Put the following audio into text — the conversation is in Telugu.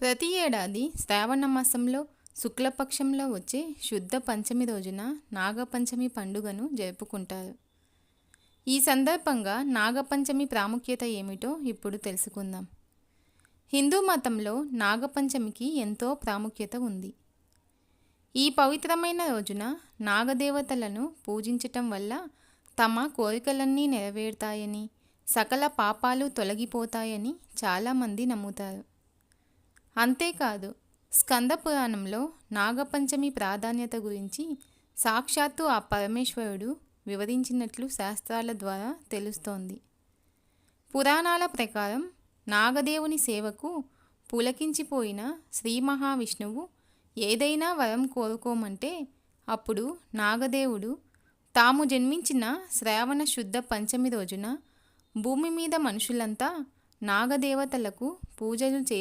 ప్రతి ఏడాది శ్రావణ మాసంలో శుక్లపక్షంలో వచ్చే శుద్ధ పంచమి రోజున నాగపంచమి పండుగను జరుపుకుంటారు. ఈ సందర్భంగా నాగపంచమి ప్రాముఖ్యత ఏమిటో ఇప్పుడు తెలుసుకుందాం. హిందూ మతంలో నాగపంచమికి ఎంతో ప్రాముఖ్యత ఉంది. ఈ పవిత్రమైన రోజున నాగదేవతలను పూజించటం వల్ల తమ కోరికలన్నీ నెరవేరుతాయని సకల పాపాలు తొలగిపోతాయని చాలామంది నమ్ముతారు. అంతేకాదు స్కంద పురాణంలో నాగపంచమి ప్రాధాన్యత గురించి సాక్షాత్తు ఆ పరమేశ్వరుడు వివరించినట్లు శాస్త్రాల ద్వారా తెలుస్తోంది. పురాణాల ప్రకారం నాగదేవుని సేవకు పులకించిపోయిన శ్రీ మహావిష్ణువు ఏదైనా వరం కోరుకోమంటే అప్పుడు నాగదేవుడు తాము జన్మించిన శ్రావణ శుద్ధ పంచమి రోజున భూమి మీద మనుషులంతా నాగదేవతలకు పూజలు చే